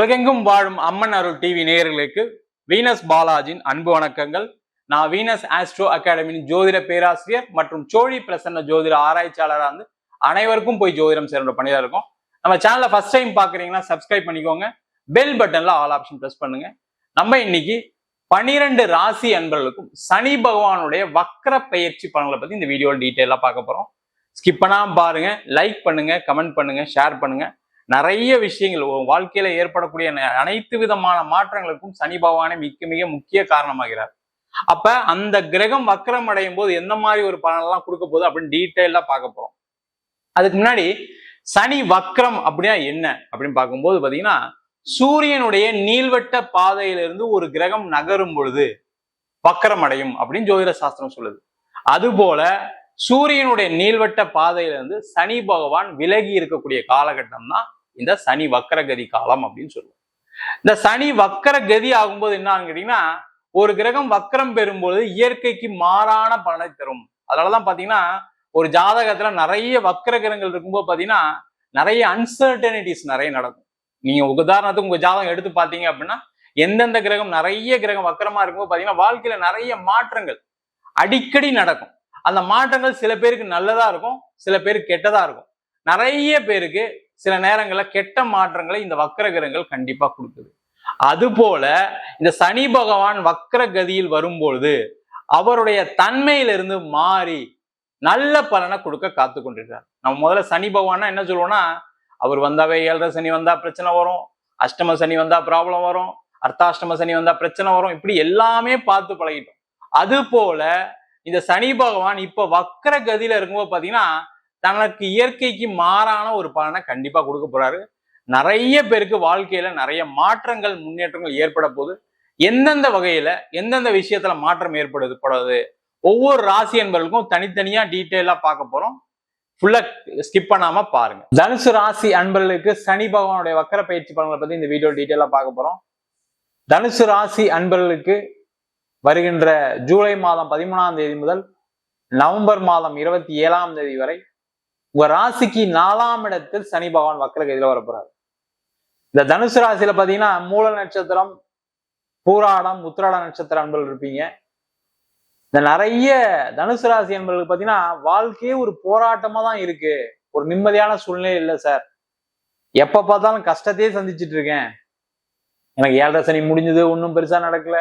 உலகெங்கும் வாழும் அம்மன் அருள் டிவி நேயர்களுக்கு வீனஸ் பாலாஜின் அன்பு வணக்கங்கள். நான் வீனஸ் ஆஸ்ட்ரோ அகாடமியின் ஜோதிட பேராசிரியர் மற்றும் சோழி பிரசன்ன ஜோதிட ஆராய்ச்சியாளராக இருந்து அனைவருக்கும் போய் ஜோதிடம் சேர்ந்த பணியாக இருக்கும். நம்ம சேனலை ஃபர்ஸ்ட் டைம் பார்க்குறீங்கன்னா சப்ஸ்கிரைப் பண்ணிக்கோங்க. பெல் பட்டன்ல ஆல் ஆப்ஷன் ப்ரெஸ் பண்ணுங்க. நம்ம இன்னைக்கு பனிரெண்டு ராசி அன்பர்களுக்கும் சனி பகவானுடைய வக்ர பயிற்சி பலன்களை பற்றி இந்த வீடியோவில் டீட்டெயிலாக பார்க்க போகிறோம் ஸ்கிப் பண்ணாமல் பாருங்க லைக் பண்ணுங்க கமெண்ட் பண்ணுங்க ஷேர் பண்ணுங்க. நிறைய விஷயங்கள் வாழ்க்கையில ஏற்படக்கூடிய அனைத்து விதமான மாற்றங்களுக்கும் சனி பகவானே மிக மிக முக்கிய காரணமாகிறார். அப்ப அந்த கிரகம் வக்கரம் அடையும் போது எந்த மாதிரி ஒரு பலனெல்லாம் கொடுக்க போகுது அப்படின்னு டீட்டெயிலா பார்க்க போறோம். அதுக்கு முன்னாடி சனி வக்ரம் அப்படின்னா என்ன அப்படின்னு பார்க்கும்போது பாத்தீங்கன்னா சூரியனுடைய நீள்வட்ட பாதையிலிருந்து ஒரு கிரகம் நகரும் பொழுது வக்கரம் அடையும் அப்படின்னு ஜோதிட சாஸ்திரம் சொல்லுது. அதுபோல சூரியனுடைய நீள்வட்ட பாதையிலிருந்து சனி பகவான் விலகி இருக்கக்கூடிய காலகட்டம் தான் இந்த சனி வக்கரகதி காலம் அப்படின்னு சொல்லுவோம். இந்த சனி வக்கர கதி ஆகும்போது என்ன கேட்டீங்கன்னா ஒரு கிரகம் வக்கரம் பெறும்போது இயற்கைக்கு மாறான பலனை தரும். அதனாலதான் பாத்தீங்கன்னா ஒரு ஜாதகத்துல நிறைய வக்கர கிரகங்கள் இருக்கும்போது பாத்தீங்கன்னா நிறைய அன்சர்டனிட்டிஸ் நிறைய நடக்கும். நீங்க உதாரணத்துக்கு உங்க ஜாதகம் எடுத்து பாத்தீங்க அப்படின்னா எந்தெந்த கிரகம் நிறைய கிரகம் வக்கரமா இருக்கும்போது பாத்தீங்கன்னா வாழ்க்கையில நிறைய மாற்றங்கள் அடிக்கடி நடக்கும். அந்த மாற்றங்கள் சில பேருக்கு நல்லதா இருக்கும் சில பேருக்கு கெட்டதா இருக்கும். நிறைய பேருக்கு சில நேரங்களில் கெட்ட மாற்றங்களை இந்த வக்கரகிரகங்கள் கண்டிப்பாக கண்டிப்பா கொடுக்குது. அதுபோல இந்த சனி பகவான் வக்கர கதியில் வரும்பொழுது அவருடைய தன்மையிலிருந்து மாறி நல்ல பலனை கொடுக்க காத்து கொண்டிருக்கார் நம்ம முதல்ல சனி பகவான்னா என்ன சொல்லுவோம்னா அவர் வந்தாவே ஏழரை சனி வந்தா பிரச்சனை வரும் அஷ்டம சனி வந்தா ப்ராப்ளம் வரும் அர்த்தாஷ்டம சனி வந்தா பிரச்சனை வரும் இப்படி எல்லாமே பார்த்து பழகிட்டோம். அது போல இந்த சனி பகவான் இப்ப வக்கர கதியில இருக்கும்போது பாத்தீங்கன்னா தனக்கு இயற்கைக்கு மாறான ஒரு பலனை கண்டிப்பா கொடுக்க போறாரு. நிறைய பேருக்கு வாழ்க்கையில நிறைய மாற்றங்கள் முன்னேற்றங்கள் ஏற்பட போகுது. எந்தெந்த வகையில எந்தெந்த விஷயத்துல மாற்றம் ஏற்படுது படுது? ஒவ்வொரு ராசி என்பவர்களுக்கும் தனித்தனியா டீட்டெயிலா பார்க்க போறோம். ஃபுல்லா ஸ்கிப் பண்ணாம பாருங்க. தனுசு ராசி அன்பர்களுக்கு சனி பகவானுடைய வக்கர பயிற்சி பலன்களை பத்தி இந்த வீடியோ டீட்டெயிலா பார்க்க போறோம். தனுசு ராசி அன்பர்களுக்கு வருகின்ற ஜூலை மாதம் பதிமூணாம் தேதி முதல் நவம்பர் மாதம் இருபத்தி ஏழாம் தேதி வரை உங்க ராசிக்கு நாலாம் இடத்தில் சனி பகவான் வக்கரகதியில வரப்போறாரு இந்த தனுசு ராசியில பாத்தீங்கன்னா மூல நட்சத்திரம் பூராடம் உத்திராட நட்சத்திர அன்பர்கள் இருப்பீங்க. இந்த நிறைய தனுசு ராசி அன்பர்களுக்கு பாத்தீங்கன்னா வாழ்க்கையே ஒரு போராட்டமா தான் இருக்கு. ஒரு நிம்மதியான சூழ்நிலை இல்லை சார். எப்ப பார்த்தாலும் கஷ்டத்தையே சந்திச்சிட்டு இருக்கேன். எனக்கு ஏழரை சனி முடிஞ்சது ஒன்றும் பெருசா நடக்கல.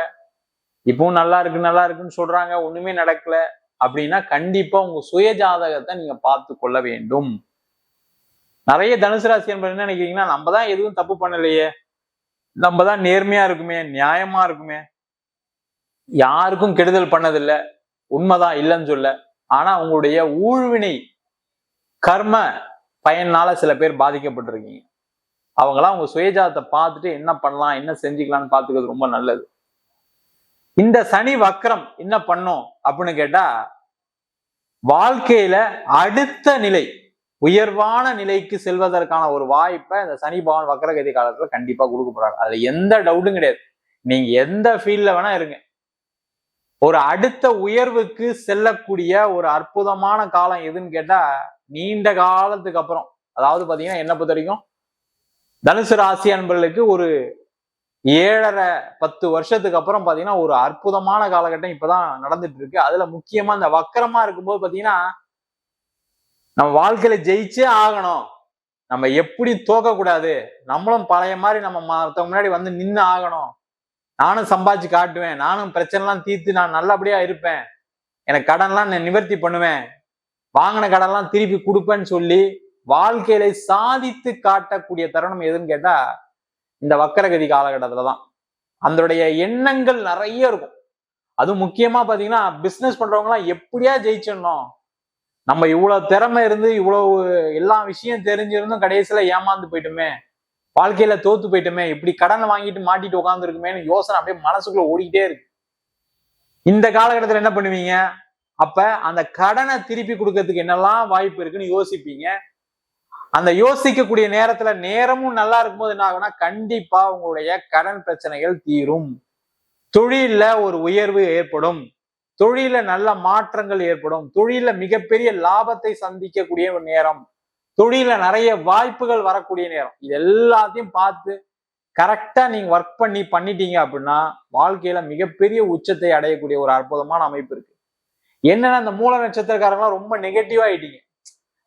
இப்பவும் நல்லா இருக்கு நல்லா இருக்குன்னு சொல்றாங்க ஒண்ணுமே நடக்கல. அப்படின்னா கண்டிப்பா உங்க சுய ஜாதகத்தை நீங்க பார்த்து கொள்ள வேண்டும். நிறைய தனுசு ராசி என்பது என்ன நினைக்கிறீங்கன்னா நம்ம தான் எதுவும் தப்பு பண்ணலையே. நம்ம தான் நேர்மையா இருக்குமே நியாயமா இருக்குமே. யாருக்கும் கெடுதல் பண்ணதில்லை. உண்மைதான் இல்லைன்னு சொல்ல. ஆனா உங்களுடைய ஊழ்வினை கர்ம பயனால சில பேர் பாதிக்கப்பட்டிருக்கீங்க. அவங்களாம் உங்க சுயஜாதத்தை பார்த்துட்டு என்ன பண்ணலாம் என்ன செஞ்சுக்கலாம்னு பார்த்துக்கிறது ரொம்ப நல்லது. இந்த சனி வக்கரம் என்ன பண்ணும் அப்படின்னு கேட்டா வாழ்க்கையில அடுத்த நிலை உயர்வான நிலைக்கு செல்வதற்கான ஒரு வாய்ப்பை இந்த சனி பகவான் வக்கரகதி காலத்துல கண்டிப்பா கொடுக்க போறாரு. அதுல எந்த டவுட்டும் கிடையாது. நீங்க எந்த ஃபீல்ட்ல வேணா இருங்க. ஒரு அடுத்த உயர்வுக்கு செல்லக்கூடிய ஒரு அற்புதமான காலம் எதுன்னு கேட்டா நீண்ட காலத்துக்கு அப்புறம். அதாவது பாத்தீங்கன்னா என்ன பொறுத்த வரைக்கும் தனுசு ராசி அன்பர்களுக்கு ஒரு ஏழரை பத்து வருஷத்துக்கு அப்புறம் பாத்தீங்கன்னா ஒரு அற்புதமான காலகட்டம் இப்பதான் நடந்துட்டு இருக்கு. அதுல முக்கியமா இந்த வக்கரமா இருக்கும்போது பாத்தீங்கன்னா நம்ம வாழ்க்கையில ஜெயிச்சே ஆகணும். நம்ம எப்படி தோக்க கூடாது? நம்மளும் பழைய மாதிரி நம்ம மத்தவங்க முன்னாடி வந்து நின்று ஆகணும். நானும் சம்பாதிச்சு காட்டுவேன். நானும் பிரச்சனைலாம் தீர்த்து நான் நல்லபடியா இருப்பேன். எனக்கு கடன்லாம் நான் நிவர்த்தி பண்ணுவேன். வாங்கின கடன்லாம் திருப்பி கொடுப்பேன்னு சொல்லி வாழ்க்கையில சாதித்து காட்டக்கூடிய தருணம் எதுன்னு கேட்டா இந்த வக்கரகதி காலகட்டத்தில் தான். அதனுடைய எண்ணங்கள் நிறைய இருக்கும். அதுவும் முக்கியமாக பார்த்தீங்கன்னா பிஸ்னஸ் பண்ணுறவங்களாம் எப்படியா ஜெயிச்சிடணும்? நம்ம இவ்வளோ திறமை இருந்து இவ்வளோ எல்லா விஷயம் தெரிஞ்சிருந்தும் கடைசியில் ஏமாந்து போயிட்டுமே. வாழ்க்கையில தோத்து போயிட்டோமே. இப்படி கடன் வாங்கிட்டு மாட்டிட்டு உட்காந்துருக்குமேன்னு யோசனை அப்படியே மனசுக்குள்ள ஓடிக்கிட்டே இருக்கு. இந்த காலகட்டத்தில் என்ன பண்ணுவீங்க? அப்ப அந்த கடனை திருப்பி கொடுக்கறதுக்கு என்னெல்லாம் வாய்ப்பு இருக்குன்னு யோசிப்பீங்க. அந்த யோசிக்கக்கூடிய நேரத்துல நேரமும் நல்லா இருக்கும்போது என்ன ஆகும்னா கண்டிப்பா உங்களுடைய கடன் பிரச்சனைகள் தீரும். தொழில ஒரு உயர்வு ஏற்படும். தொழில நல்ல மாற்றங்கள் ஏற்படும். தொழில மிகப்பெரிய லாபத்தை சந்திக்கக்கூடிய ஒரு நேரம். தொழில நிறைய வாய்ப்புகள் வரக்கூடிய நேரம். இது எல்லாத்தையும் பார்த்து கரெக்டா நீங்க ஒர்க் பண்ணி பண்ணிட்டீங்க அப்படின்னா வாழ்க்கையில மிகப்பெரிய உச்சத்தை அடையக்கூடிய ஒரு அற்புதமான அமைப்பு இருக்கு. என்னன்னா இந்த மூல நட்சத்திரக்காரங்களாம் ரொம்ப நெகட்டிவா ஆயிட்டீங்க.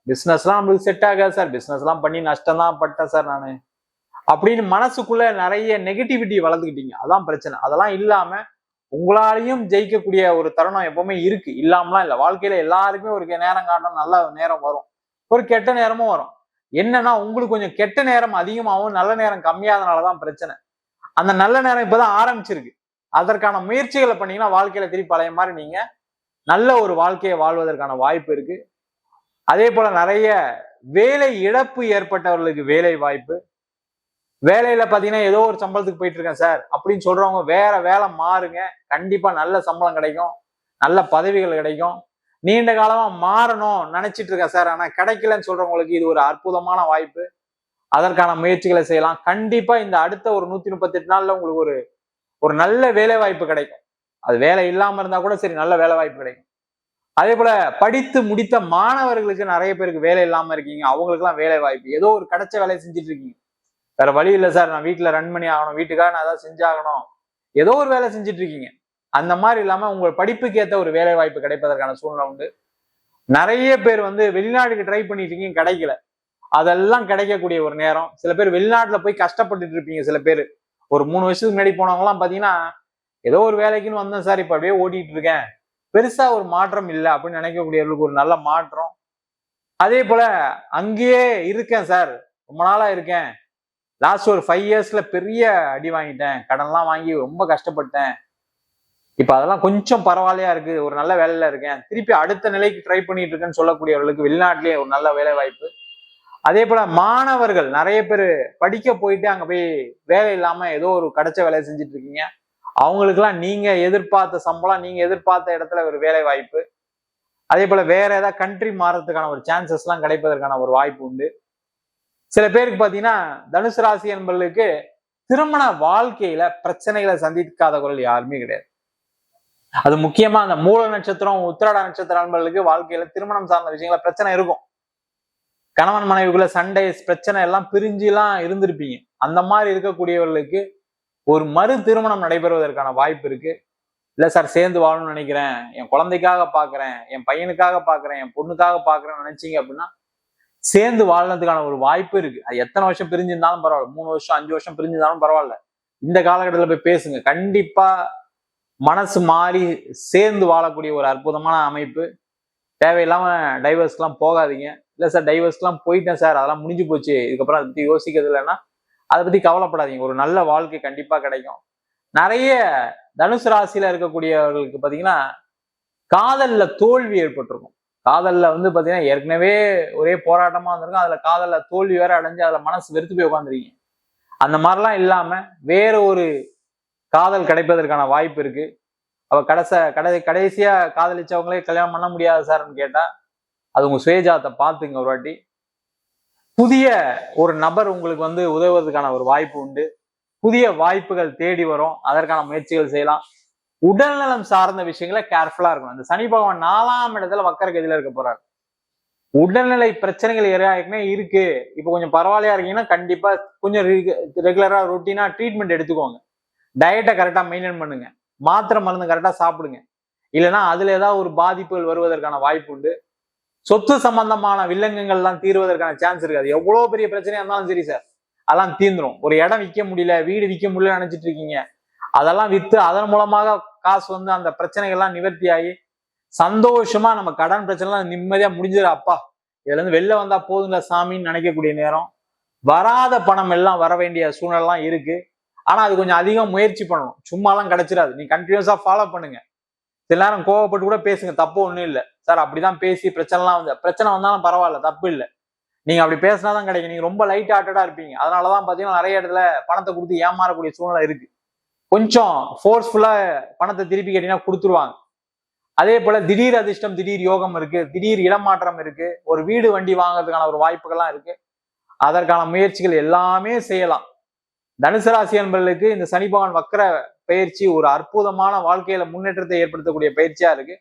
பிஸ்னஸ்லாம் நம்மளுக்கு செட் ஆகாது சார் பிஸ்னஸ்லாம் பண்ணி நஷ்டம் தான் பட்டேன் சார் நான். அப்படின்னு மனசுக்குள்ள நிறைய நெகட்டிவிட்டி வளர்த்துக்கிட்டீங்க அதான் பிரச்சனை. அதெல்லாம் இல்லாம உங்களாலையும் ஜெயிக்கக்கூடிய ஒரு தருணம் எப்பவுமே இருக்கு. இல்லாமலாம் இல்லை. வாழ்க்கையில எல்லாருக்குமே ஒரு நேரம் காட்டணும் நல்ல நேரம் வரும். ஒரு கெட்ட நேரமும் வரும். என்னன்னா உங்களுக்கு கொஞ்சம் கெட்ட நேரம் அதிகமாகவும் நல்ல நேரம் கம்மியாதனாலதான் பிரச்சனை. அந்த நல்ல நேரம் இப்பதான் ஆரம்பிச்சிருக்கு. அதற்கான முயற்சிகளை பண்ணீங்கன்னா வாழ்க்கையில திருப்பி பழைய மாதிரி நீங்க நல்ல ஒரு வாழ்க்கையை வாழ்வதற்கான வாய்ப்பு இருக்கு. அதே போல நிறைய வேலை இழப்பு ஏற்பட்டவர்களுக்கு வேலை வாய்ப்பு. வேலையில பாத்தீங்கன்னா ஏதோ ஒரு சம்பளத்துக்கு போயிட்டு இருக்கேன் சார் அப்படின்னு சொல்றவங்க வேற வேலை மாறுங்க. கண்டிப்பா நல்ல சம்பளம் கிடைக்கும். நல்ல பதவிகள் கிடைக்கும். நீண்ட காலமா மாறணும் நினைச்சிட்டு இருக்கேன் சார். ஆனா கிடைக்கலன்னு சொல்றவங்களுக்கு இது ஒரு அற்புதமான வாய்ப்பு. அதற்கான முயற்சிகளை செய்யலாம். கண்டிப்பா இந்த அடுத்த ஒரு நூத்தி முப்பத்தி எட்டு நாள்ல உங்களுக்கு ஒரு ஒரு நல்ல வேலை வாய்ப்பு கிடைக்கும். அது வேலை இல்லாம இருந்தா கூட சரி நல்ல வேலை வாய்ப்பு கிடைக்கும். அதே போல படித்து முடித்த மாணவர்களுக்கு நிறைய பேருக்கு வேலை இல்லாம இருக்கீங்க. அவங்களுக்குலாம் வேலை வாய்ப்பு. ஏதோ ஒரு கிடைச்ச வேலையை செஞ்சுட்டு இருக்கீங்க. வேற வழி இல்லை சார். நான் வீட்டுல ரன் பண்ணி ஆகணும். வீட்டுக்காக நான் ஏதாவது செஞ்சாகணும். ஏதோ ஒரு வேலை செஞ்சுட்டு இருக்கீங்க. அந்த மாதிரி இல்லாம உங்கள் படிப்புக்கு ஏற்ற ஒரு வேலை வாய்ப்பு கிடைப்பதற்கான சூழ்நிலை உண்டு. நிறைய பேர் வந்து வெளிநாட்டுக்கு ட்ரை பண்ணிட்டு இருக்கீங்க. கிடைக்கல. அதெல்லாம் கிடைக்கக்கூடிய ஒரு நேரம். சில பேர் வெளிநாட்டுல போய் கஷ்டப்பட்டுட்டு இருப்பீங்க. சில பேர். ஒரு மூணு வருஷத்துக்கு முன்னாடி போனவங்கலாம் பாத்தீங்கன்னா ஏதோ ஒரு வேலைக்குன்னு வந்தேன் சார். இப்ப அப்படியே ஓட்டிட்டு இருக்கேன். பெருசா ஒரு மாற்றம் இல்லை அப்படின்னு நினைக்கக்கூடியவர்களுக்கு ஒரு நல்ல மாற்றம். அதே போல அங்கேயே இருக்கேன் சார் ரொம்ப நாளா இருக்கேன். லாஸ்ட் ஒரு ஃபைவ் இயர்ஸ்ல பெரிய அடி வாங்கிட்டேன். கடன்லாம் வாங்கி ரொம்ப கஷ்டப்பட்டேன். இப்ப அதெல்லாம் கொஞ்சம் பரவாயில்லையா இருக்கு. ஒரு நல்ல வேலையில இருக்கேன். திருப்பி அடுத்த நிலைக்கு ட்ரை பண்ணிட்டு இருக்கேன்னு சொல்லக்கூடியவர்களுக்கு வெளிநாட்டிலேயே ஒரு நல்ல வேலை வாய்ப்பு. அதே போல மாணவர்கள் நிறைய பேர் படிக்க போயிட்டு அங்க போய் வேலை இல்லாம ஏதோ ஒரு கிடைச்ச வேலையை செஞ்சுட்டு இருக்கீங்க. அவங்களுக்குலாம் நீங்க எதிர்பார்த்த சம்பளம் நீங்க எதிர்பார்த்த இடத்துல ஒரு வேலை வாய்ப்பு. அதே போல வேற ஏதாவது கண்ட்ரி மாறுறதுக்கான ஒரு சான்சஸ் எல்லாம் கிடைப்பதற்கான ஒரு வாய்ப்பு உண்டு. சில பேருக்கு பாத்தீங்கன்னா தனுசு ராசி என்பவர்களுக்கு திருமண வாழ்க்கையில பிரச்சனைகளை சந்திக்காத குரல் யாருமே கிடையாது. அது முக்கியமா அந்த மூல நட்சத்திரம் உத்திராட நட்சத்திர நண்பர்களுக்கு வாழ்க்கையில திருமணம் சார்ந்த விஷயங்கள பிரச்சனை இருக்கும். கணவன் மனைவிக்குள்ள சண்டை பிரச்சனை எல்லாம் பிரிஞ்சு எல்லாம் இருந்திருப்பீங்க. அந்த மாதிரி இருக்கக்கூடியவர்களுக்கு ஒரு மறு திருமணம் நடைபெறுவதற்கான வாய்ப்பு இருக்கு. இல்ல சார் சேர்ந்து வாழணும்னு நினைக்கிறேன். என் குழந்தைக்காக பாக்குறேன். என் பையனுக்காக பாக்குறேன். என் பொண்ணுக்காக பாக்குறேன்னு நினைச்சீங்க அப்படின்னா சேர்ந்து வாழ்றதுக்கான ஒரு வாய்ப்பு இருக்கு. அது எத்தனை வருஷம் பிரிஞ்சிருந்தாலும் பரவாயில்ல. மூணு வருஷம் அஞ்சு வருஷம் பிரிஞ்சிருந்தாலும் பரவாயில்ல. இந்த காலகட்டத்தில் போய் பேசுங்க. கண்டிப்பா மனசு மாறி சேர்ந்து வாழக்கூடிய ஒரு அற்புதமான அமைப்பு. தேவையில்லாம டைவர்ஸ்லாம் போகாதீங்க. இல்லை சார் டைவர்ஸ்லாம் போயிட்டேன் சார். அதெல்லாம் முடிஞ்சு போச்சு. இதுக்கப்புறம் அதை பற்றி யோசிக்கிறது இல்லைன்னா அதை பத்தி கவலைப்படாதீங்க. ஒரு நல்ல வாழ்க்கை கண்டிப்பா கிடைக்கும். நிறைய தனுசு ராசியில இருக்கக்கூடியவர்களுக்கு பாத்தீங்கன்னா காதல்ல தோல்வி ஏற்பட்டிருக்கும். காதல்ல வந்து பாத்தீங்கன்னா ஏற்கனவே ஒரே போராட்டமா இருந்திருக்கும். அதுல காதல்ல தோல்வி வேற அடைஞ்சு அதுல மனசு வெறுத்து போய் உட்காந்துருக்கீங்க அந்த மாதிரிலாம் இல்லாம வேற ஒரு காதல் கிடைப்பதற்கான வாய்ப்பு இருக்கு. அவ கடைச கடை கடைசியா காதலிச்சவங்களே கல்யாணம் பண்ண முடியாது சார்னு கேட்டா அது உங்க சுயஜாத்தை பார்த்துங்க ஒரு வாட்டி. புதிய ஒரு நபர் உங்களுக்கு வந்து உதவுவதற்கான ஒரு வாய்ப்பு உண்டு. புதிய வாய்ப்புகள் தேடி வரும். அதற்கான முயற்சிகள் செய்யலாம். உடல்நலம் சார்ந்த விஷயங்களை கேர்ஃபுல்லா இருக்கணும். அந்த சனி பகவான் நாலாம் இடத்துல வக்கர கதியில இருக்க போறாரு. உடல்நிலை பிரச்சனைகள் ஏற்கனவே இருக்கு. இப்போ கொஞ்சம் பரவாயில்லையா இருக்கீங்கன்னா கண்டிப்பா கொஞ்சம் ரெகுலரா ரொட்டீனா ட்ரீட்மெண்ட் எடுத்துக்கோங்க. டயட்டை கரெக்டா மெயின்டைன் பண்ணுங்க. மாத்திரை மருந்து கரெக்டா சாப்பிடுங்க. இல்லைன்னா அதுல ஏதாவது ஒரு பாதிப்புகள் வருவதற்கான வாய்ப்பு உண்டு. சொத்து சம்பந்தமான வில்லங்கங்கள்லாம் தீர்வதற்கான சான்ஸ் இருக்காது. எவ்வளவு பெரிய பிரச்சனையா இருந்தாலும் சரி சார் அதெல்லாம் தீந்துரும் ஒரு இடம் விற்க முடியல வீடு விற்க முடியல நினைச்சிட்டு இருக்கீங்க. அதெல்லாம் வித்து அதன் மூலமாக காசு வந்து அந்த பிரச்சனைகள்லாம் நிவர்த்தி ஆகி சந்தோஷமா நம்ம கடன் பிரச்சனைலாம் நிம்மதியா முடிஞ்சிரு அப்பா இதுல இருந்து வெளில வந்தா போதுங்களா சாமின்னு நினைக்கக்கூடிய நேரம். வராத பணம் எல்லாம் வர வேண்டிய சூழ்நிலாம் இருக்கு. ஆனா அது கொஞ்சம் அதிகம் முயற்சி பண்ணணும். சும்மாலாம் கிடைச்சிடாது நீ கண்டினியூஸா ஃபாலோ பண்ணுங்க. சில நேரம் கோவப்பட்டு கூட பேசுங்க. தப்பு ஒன்றும் இல்லை. சார் அப்படிதான் பேசி பிரச்சனைலாம் வந்து பிரச்சனை வந்தாலும் பரவாயில்ல தப்பு இல்லை. நீங்க அப்படி பேசினாதான் கிடைக்கும். நீங்க ரொம்ப லைட் ஹார்ட்டடா இருப்பீங்க. அதனாலதான் பாத்தீங்கன்னா நிறைய இடத்துல பணத்தை கொடுத்து ஏமாறக்கூடிய சூழ்நிலை இருக்கு. கொஞ்சம் ஃபோர்ஸ்ஃபுல்லா பணத்தை திருப்பி கேட்டீங்கன்னா கொடுத்துருவாங்க. அதே போல திடீர் அதிர்ஷ்டம் திடீர் யோகம் இருக்கு திடீர் இடமாற்றம் இருக்கு ஒரு வீடு வண்டி வாங்குறதுக்கான ஒரு வாய்ப்புகள்லாம் இருக்கு. அதற்கான முயற்சிகள் எல்லாமே செய்யலாம். தனுசு ராசி என்பர்களுக்கு இந்த சனி பகவான் வக்கர பயிற்சி ஒரு அற்புதமான வாழ்க்கையில முன்னேற்றத்தை ஏற்படுத்தக்கூடிய பயிற்சியா இருக்கு.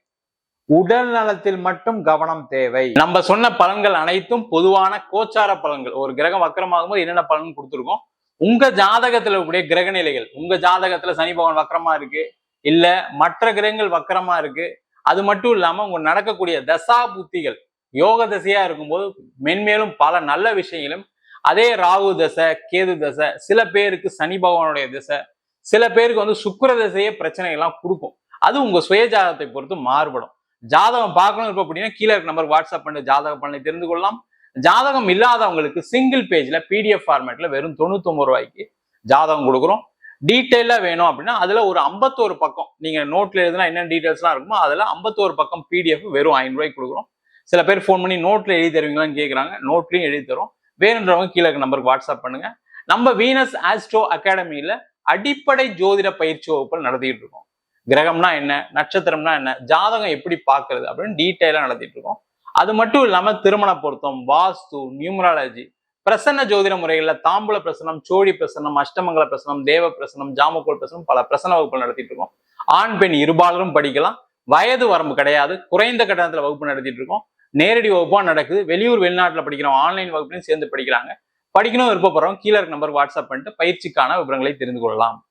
உடல் நலத்தில் மட்டும் கவனம் தேவை. நம்ம சொன்ன பலன்கள் அனைத்தும் பொதுவான கோச்சார பலன்கள். ஒரு கிரகம் வக்கரமாகும் போது என்னென்ன பலன் கொடுத்துருக்கோம்? உங்க ஜாதகத்துல இருக்கக்கூடிய கிரக நிலைகள். உங்க ஜாதகத்துல சனி பகவான் வக்கரமா இருக்கு. இல்ல மற்ற கிரகங்கள் வக்கரமா இருக்கு. அது மட்டும் இல்லாம உங்க நடக்கக்கூடிய தசா புத்திகள். யோக தசையா இருக்கும்போது மென்மேலும் பல நல்ல விஷயங்களும். அதே ராகு தசை கேது தசை சில பேருக்கு சனி பகவானுடைய தசை சில பேருக்கு வந்து சுக்கர தசையே பிரச்சனைகள்லாம் கொடுக்கும். அது உங்க சுயஜாதத்தை பொறுத்து மாறுபடும். ஜாதகம் பார்க்கணும் இருப்போம் அப்படின்னா கீழே இருக்க நம்பர் வாட்ஸ்அப் பண்ணி ஜாதக பண்ணி தெரிந்து கொள்ளலாம். ஜாதகம் இல்லாதவங்களுக்கு சிங்கிள் பேஜ்ல பிடிஎஃப் ஃபார்மேட்ல வெறும் தொண்ணூத்தொம்பது ரூபாய்க்கு ஜாதகம் கொடுக்குறோம். டீட்டெயிலாக வேணும் அப்படின்னா அதில் ஒரு ஐம்பத்தோரு பக்கம் நீங்கள் நோட்டில் எழுதுனா என்ன டீட்டெயில்ஸ்லாம் இருக்குமோ அதில் ஐம்பத்தோரு பக்கம் பிடிஎஃப் வெறும் ஐநூறுரூவாய்க்கு கொடுக்குறோம். சில பேர் ஃபோன் பண்ணி நோட்டில் எழுதி தருவீங்களான்னு கேட்குறாங்க நோட்லேயும் எழுதி தரும் வேணுன்றவங்க கீழே நம்பருக்கு வாட்ஸ்அப் பண்ணுங்கள் நம்ம வீனஸ் ஆஸ்ட்ரோ அகாடமியில் அடிப்படை ஜோதிட பயிற்சி வகுப்புகள் நடத்திட்டு இருக்கோம். கிரகம்னா என்ன நட்சத்திரம்னா என்ன ஜாதகம் எப்படி பார்க்கறது அப்படின்னு டீட்டெயிலாக நடத்திட்டு இருக்கோம். அது மட்டும் இல்லாம திருமண பொருத்தம் வாஸ்து நியூமராலஜி பிரசன்ன ஜோதிட முறைகளில் தாம்பூல பிரசனம் சோழி பிரசனம் அஷ்டமங்கல பிரசனம் தேவ பிரசனம் ஜாமக்கோல் பிரசனம் பல பிரசன வகுப்புகள் நடத்திட்டு இருக்கோம். ஆண் பெண் இருபாலரும் படிக்கலாம். வயது வரம்பு கிடையாது. குறைந்த கட்டணத்துல வகுப்பு நடத்திட்டு இருக்கோம். நேரடி வகுப்பாக நடக்குது. வெளியூர் வெளிநாட்டுல படிக்கிறோம் ஆன்லைன் வகுப்புலையும் சேர்ந்து படிக்கிறாங்க. படிக்கணும் விருப்பப்படுறோம் கீழே இருக்க நம்பர் வாட்ஸ்அப் பண்ணிட்டு பயிற்சிக்கான விவரங்களை தெரிந்து கொள்ளலாம்.